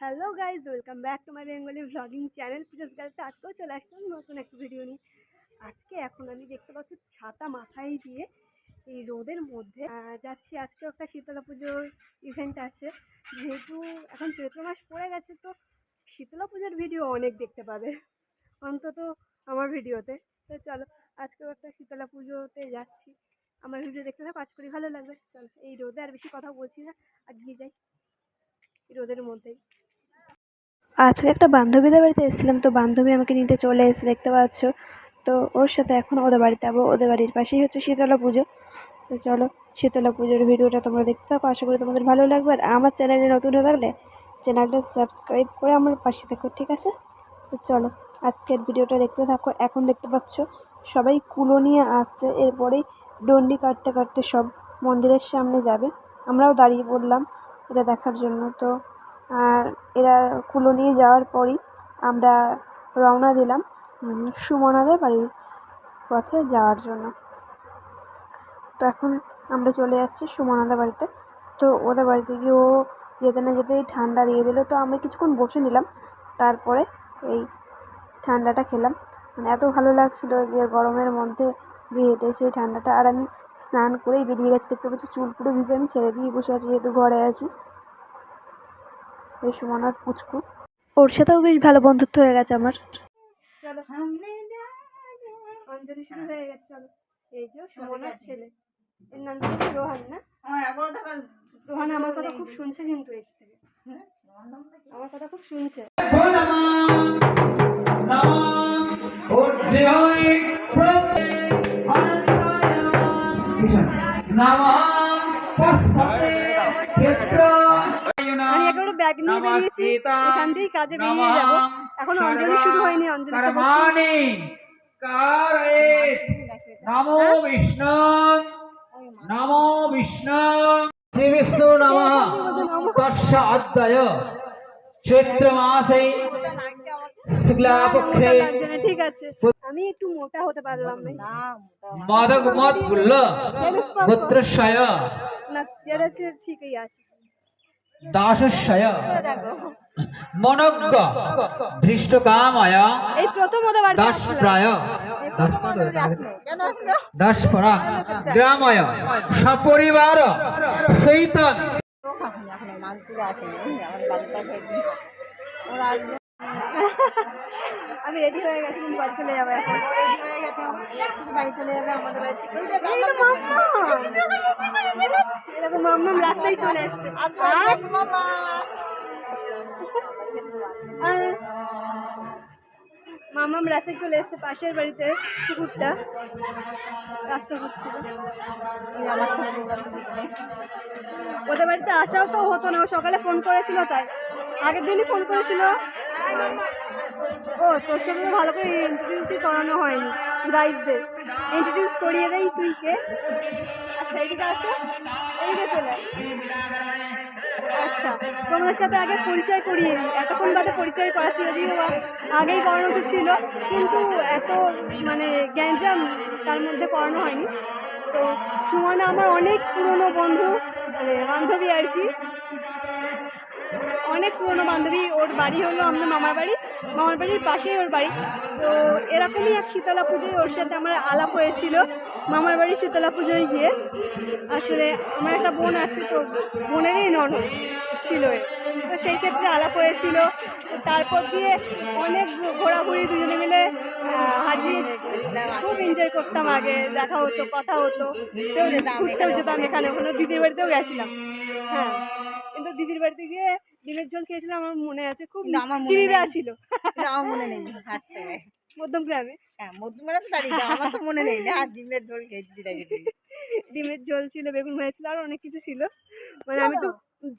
Hello guys welcome back to my Bengali vlogging channel Pujo's গার্লতে আজকেও চলে আসলাম নতুন একটা ভিডিও নিয়ে। আজকে এখন আমি দেখতে পাচ্ছি ছাতা মাথায় দিয়ে এই রোদের মধ্যে যাচ্ছি আজকে একটা শীতলা পুজোর ইভেন্ট আছে। যেহেতু এখন চৈত্র মাস পড়ে গেছে তো শীতলা পুজোর ভিডিও অনেক দেখতে পাবে, অন্তত আমার ভিডিওতে তো। চলো, আজকেও একটা শীতলা পুজোতে যাচ্ছি। আমার ভিডিও দেখতে থাকো আজ করি ভালো লাগবে। চলো, এই রোদে আর বেশি কথা বলছি না, আর গিয়ে যাই। রোদের মধ্যেই। আজকে একটা বান্ধবীদের বাড়িতে এসেছিলাম, তো বান্ধবী আমাকে নিতে চলে এসে দেখতে পাচ্ছ? তো ওর সাথে এখন ওদের বাড়িতে যাব, ওদের বাড়ির পাশেই হচ্ছে শীতলা পুজো। তো চলো শীতলা পুজোর ভিডিওটা তোমরা দেখতে থাকো, আশা করি তোমাদের ভালো লাগবে। আর আমার চ্যানেলে নতুন হয়ে থাকলে চ্যানেলটা সাবস্ক্রাইব করে আমার পাশে থাকো, ঠিক আছে? তো চলো আজকের ভিডিওটা দেখতে থাকো। এখন দেখতে পাচ্ছ, সবাই কুলো নিয়ে আসছে এরপরেই ডন্ডি কাটতে কাটতে সব মন্দিরের সামনে যাবে। আমরাও দাঁড়িয়ে পড়লাম এটা দেখার জন্য, তো এরা কুলো নিয়ে যাওয়ার পরই আমরা রওনা দিলাম সুমনাদের বাড়ির পথে যাওয়ার জন্য। তো এখন আমরা চলে যাচ্ছি সুমনাদের বাড়িতে। তো ওদের বাড়িতে গিয়ে ও যেতে না যেতেই ঠান্ডা দিয়ে দিল। তো আমি কিছুক্ষণ বসে নিলাম, তারপরে এই ঠান্ডাটা খেলাম। মানে এত ভালো লাগছিল যে গরমের মধ্যে দিয়ে হেঁটে সেই ঠান্ডাটা। আর আমি স্নান করেই বেরিয়ে গেছি, দেখতে পাচ্ছি চুল পুরো ভিজে, আমি ছেড়ে দিয়ে বসে আছি যেহেতু ঘরে আছি। এই সুমনার পুচকু ওর সাথেও বেশ ভালো বন্ধুত্ব হয়ে গেছে আমার অঞ্জলি শুরু হয়ে গেছে চলো এই যে সুমনার ছেলে এর নাম হচ্ছে রোহান না রোহান আমার কথা খুব শুনছে কিন্তু এর থেকে আমার কথা খুব শুনছে ব্যাগ নিয়ে বেরিয়েছি এখান থেকে কাজে বেরিয়ে যাব এখন অঞ্জলি শুরু হয়নি অঞ্জলি নমো বিষ্ণু নমো বিষ্ণু শ্রী বিষ্ণু নমঃ চৈত্র মাসে ঠিক আছে আমি একটু মোটা হতে পারলাম না মদক মত পুত্র শয় না ঠিক ঠিকই আছে দাসশয় মনজ্ঞ। ধৃষ্টকাময়। এই প্রথম ওদের বাড়িতে দশ আসলাম। প্রায় দশ পরা গ্রাময়। সপরিবার। সৈতন। আমি রেডি হয়ে গেছি কিন্তু বাড়ি চলে যাব এখন। এই তো মাম্মা। এরকম মাম্মাম রাস্তায় চলে এসছে। মামাম রাস্তায় চলে এসছে পাশের বাড়িতে কুকুরটা রাস্তা করছিল ওদের বাড়িতে আসাও তো হতো না ও সকালে ফোন করেছিল তাই। আগের দিনই ফোন করেছিল। ও, তোর তো ভালো করে ইন্ট্রোডিউসই করানো হয়নি গাইজদের ইন্ট্রোডিউস করিয়ে দেয় তুই কে আচ্ছা আসো। চলে আচ্ছা তোমার সাথে আগে পরিচয় করিয়ে নিই এতক্ষণ বাদে পরিচয় করা ছিল, যদিও বা আগেই করানো উচিত ছিল, কিন্তু এত মানে গ্যাঞ্জাম তার মধ্যে করানো হয়নি। তো, সুমনা আমার অনেক পুরনো বন্ধু মানে বান্ধবী আর কি। অনেক পুরনো বান্ধবী, ওর বাড়ি হলো আমাদের মামার বাড়ি, মামার বাড়ির পাশেই ওর বাড়ি। তো এরকমই এক শীতলা পুজোয় ওর সাথে আমার আলাপ হয়েছিল, মামার বাড়ি শীতলা পুজোয় গিয়ে। আসলে আমার একটা বোন আছে, তো বোনেরই ননদ ছিল তো সেই ক্ষেত্রে আলাপ হয়েছিল। তারপর দিয়ে অনেক ঘোরাঘুরি দুজনে মিলে হারিয়ে খুব এনজয় করতাম আগে, দেখা হতো, কথা হতো। ঘুরতেও যেতাম এখানে, ওখানে দিদির বাড়িতেও গেছিলাম। হ্যাঁ কিন্তু দিদির বাড়িতে গিয়ে ডিমের ঝোল খেয়েছিলাম আমার মনে আছে খুব আমার মনে দেওয়া ছিল। আমার মনে নেই হাসতে মধ্যম গ্রামে। হ্যাঁ মধ্যমেরা তো দাঁড়িয়ে আমার তো মনে নেই না ডিমের ঝোল খেয়েছি ডিমের ঝোল ছিল বেগুন ভাজা ছিল আর অনেক কিছু ছিল। মানে আমি একটু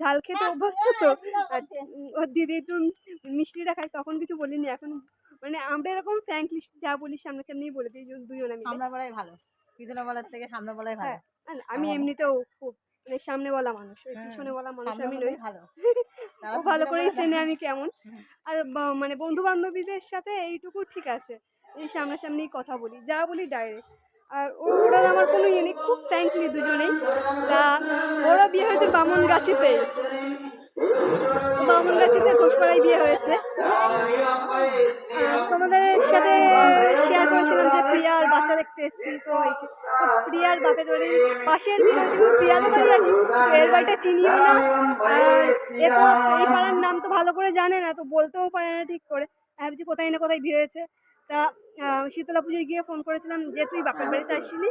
ঝাল খেতে অভ্যস্ত তো। আর ওর দিদি একটু মিষ্টিটা খাই তখন কিছু বলিনি এখন মানে আমরা এরকম ফ্র্যাঙ্কলি যা বলি সামনাসামনি বলে দিই দুজনে মিলে। সামনে বলাই ভালো। পিছনে বলার থেকে সামনে বলাই ভালো। হ্যাঁ আমি এমনিতেও খুব মানে সামনে বলা মানুষ ওই হ্যাঁ, পিছনে বলা মানুষ আমি নই। ভালো। ভালো করেই চেনে আমি কেমন। আর মানে বন্ধু বান্ধবীদের সাথে এইটুকু ঠিক আছে। এই সামনাসামনি কথা বলি যা বলি ডাইরেক্ট আর ও- ওরা আমার কোনো ইউনিক খুব ফ্র্যাঙ্কলি দুজনেই। তা ওরা বিয়ে হয়েছে বামন গাছিতে। বামুনগাছিতে ঘোষপাড়ায় বিয়ে হয়েছে। তোমাদের সাথে শেয়ার করেছিলাম যে প্রিয়ার বাচ্চা দেখতে এসেছি। তো প্রিয়ার বাপের বাড়ি পাশের বিয়ে প্রিয়ার বাড়ি আছে এর বাড়িটা চিনিও না। এই পাড়ার নাম তো ভালো করে জানে না, তো বলতেও পারে না ঠিক করে। ভাবছি কোথায় না কোথায় বিয়ে হয়েছে। তা শীতলা পুজোয় গিয়ে ফোন করেছিলাম যে, তুই বাপের বাড়িতে আসিনি?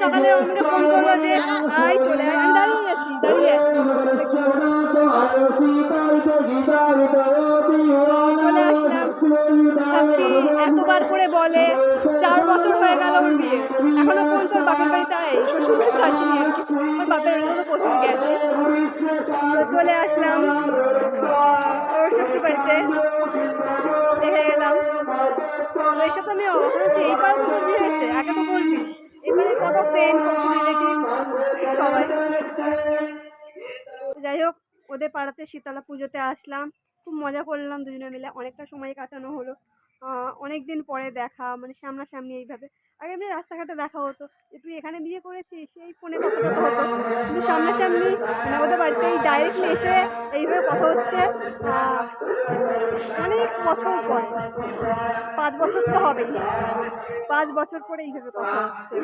সকালে আমাকে ফোন করল যে, আয় চলে আয়। আমি দাঁড়িয়ে দাঁড়িয়ে আছি। চলে আসলাম। এতবার করে বলে, চার বছর হয়ে গেল ওর বিয়ে। এখনও পর্যন্ত বাপের বাড়িতে আয় শ্বশুর বাড়িতে আসিনি ওর বাপের বাড়িতে তো প্রচুর গেছে। চলে আসলাম ওর শ্বশুর বাড়িতে দেখে গেলাম এসব তো আমি অবাক হয়েছি এইবার তো বিয়ে হয়েছে? আগে তো বলবি। যাই হোক, ওদের পাড়াতে শীতলা পুজোতে আসলাম। খুব মজা করলাম দুজনে মিলে। অনেকটা সময় কাটানো হলো। অনেক দিন পরে দেখা মানে সামনাসামনি এইভাবে। আগে এমনি রাস্তাঘাটে দেখা হতো যে, তুই এখানে বিয়ে করেছিস? সেই ফোনে কথা হতো। কিন্তু সামনাসামনি মানে ওদের বাড়িতেই ডাইরেক্টলি এসে এইভাবে কথা হচ্ছে অনেক বছর পরে। পাঁচ বছর তো হবেই। পাঁচ বছর পরে এইভাবে কথা হচ্ছে।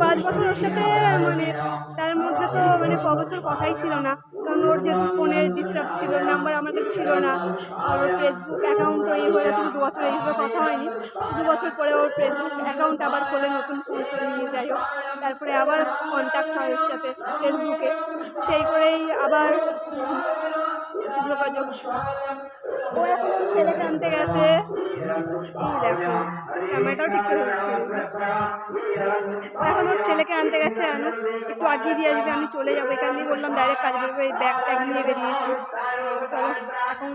পাঁচ বছর ওর সাথে মানে তার মধ্যে তো মানে ক বছর কথাই ছিল না। কারণ ওর যেহেতু ফোনের ডিস্টার্ব ছিল নাম্বার আমার কাছে ছিল না। আর ওর ফেসবুক অ্যাকাউন্ট তৈরি হয়ে গেছিল, দু বছর এইভাবে কথা হয়নি। দু বছর পরে ওর ফেসবুক অ্যাকাউন্ট আবার খোলে, নতুন ফোন করে নিয়ে যাই হোক। তারপরে আবার কন্ট্যাক্ট হয় ওর সাথে ফেসবুকে সেই করেই আবার যোগাযোগ ও এখন ছেলেকে আনতে গেছে। দেখো ক্যামেরাটাও ঠিক এখন ওর ছেলেকে আনতে গেছে আমি একটু আগিয়ে দিয়ে আসবে, আমি চলে যাব। এখান দিয়ে বললাম, ডাইরেক্ট কাজ করব, এই ব্যাগ ট্যাগ নিয়ে বেরিয়েছি। চলো, এখন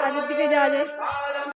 কাজের দিকে যাওয়া যায়